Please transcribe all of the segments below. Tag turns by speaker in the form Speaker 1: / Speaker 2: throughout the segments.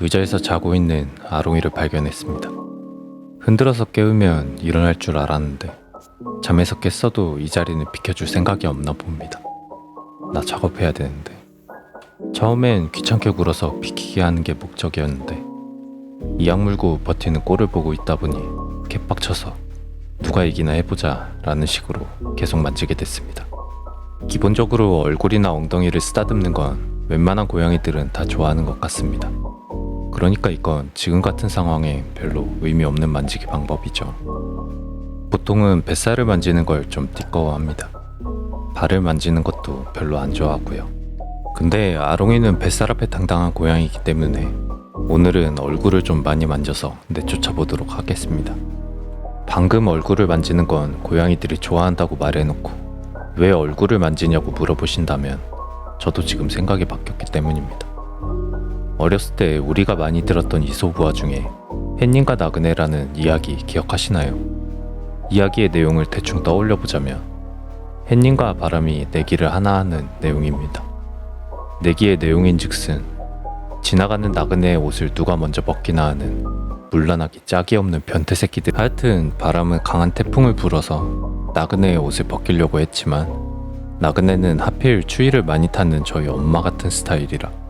Speaker 1: 의자에서 자고 있는 아롱이를 발견했습니다. 흔들어서 깨우면 일어날 줄 알았는데 잠에서 깼어도 이 자리는 비켜줄 생각이 없나 봅니다. 나 작업해야 되는데 처음엔 귀찮게 굴어서 비키게 하는 게 목적이었는데 이 악 물고 버티는 꼴을 보고 있다 보니 개빡쳐서 누가 이기나 해보자 라는 식으로 계속 만지게 됐습니다. 기본적으로 얼굴이나 엉덩이를 쓰다듬는 건 웬만한 고양이들은 다 좋아하는 것 같습니다. 그러니까 이건 지금 같은 상황에 별로 의미 없는 만지기 방법이죠. 보통은 뱃살을 만지는 걸 좀 띠꺼워합니다. 발을 만지는 것도 별로 안 좋아하고요. 근데 아롱이는 뱃살 앞에 당당한 고양이기 때문에 오늘은 얼굴을 좀 많이 만져서 내쫓아 보도록 하겠습니다. 방금 얼굴을 만지는 건 고양이들이 좋아한다고 말해놓고 왜 얼굴을 만지냐고 물어보신다면 저도 지금 생각이 바뀌었기 때문입니다. 어렸을 때 우리가 많이 들었던 이소부화 중에 햇님과 나그네라는 이야기 기억하시나요? 이야기의 내용을 대충 떠올려 보자면 햇님과 바람이 내기를 하나 하는 내용입니다. 내기의 내용인 즉슨 지나가는 나그네의 옷을 누가 먼저 벗기나 하는 물란하기 짝이 없는 변태 새끼들 하여튼 바람은 강한 태풍을 불어서 나그네의 옷을 벗기려고 했지만 나그네는 하필 추위를 많이 타는 저희 엄마 같은 스타일이라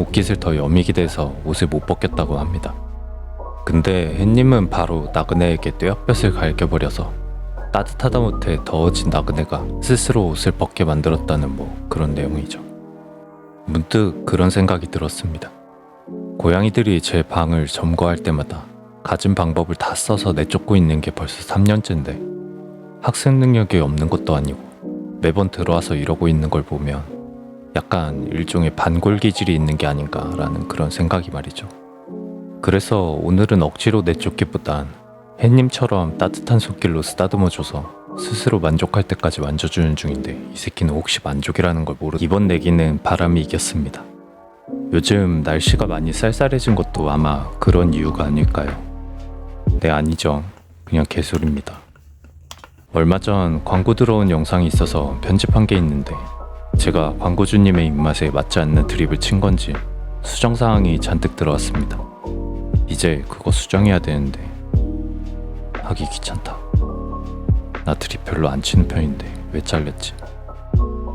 Speaker 1: 옷깃을 더 여미게 돼서 옷을 못 벗겼다고 합니다. 근데 햇님은 바로 나그네에게 뙤약볕을 갈겨버려서 따뜻하다 못해 더워진 나그네가 스스로 옷을 벗게 만들었다는 뭐 그런 내용이죠. 문득 그런 생각이 들었습니다. 고양이들이 제 방을 점거할 때마다 가진 방법을 다 써서 내쫓고 있는 게 벌써 3년째인데 학습 능력이 없는 것도 아니고 매번 들어와서 이러고 있는 걸 보면 약간 일종의 반골 기질이 있는 게 아닌가라는 그런 생각이 말이죠. 그래서 오늘은 억지로 내쫓기보단 햇님처럼 따뜻한 손길로 쓰다듬어줘서 스스로 만족할 때까지 만져주는 중인데 이 새끼는 혹시 만족이라는 걸 모르 이번 내기는 바람이 이겼습니다. 요즘 날씨가 많이 쌀쌀해진 것도 아마 그런 이유가 아닐까요? 네 아니죠. 그냥 개소리입니다. 얼마 전 광고 들어온 영상이 있어서 편집한 게 있는데 제가 광고주님의 입맛에 맞지 않는 드립을 친 건지 수정 사항이 잔뜩 들어왔습니다. 이제 그거 수정해야 되는데 하기 귀찮다. 나 드립 별로 안 치는 편인데 왜 잘렸지?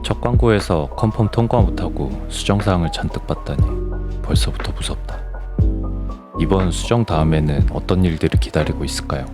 Speaker 1: 첫 광고에서 컨펌 통과 못하고 수정 사항을 잔뜩 봤다니 벌써부터 무섭다. 이번 수정 다음에는 어떤 일들이 기다리고 있을까요?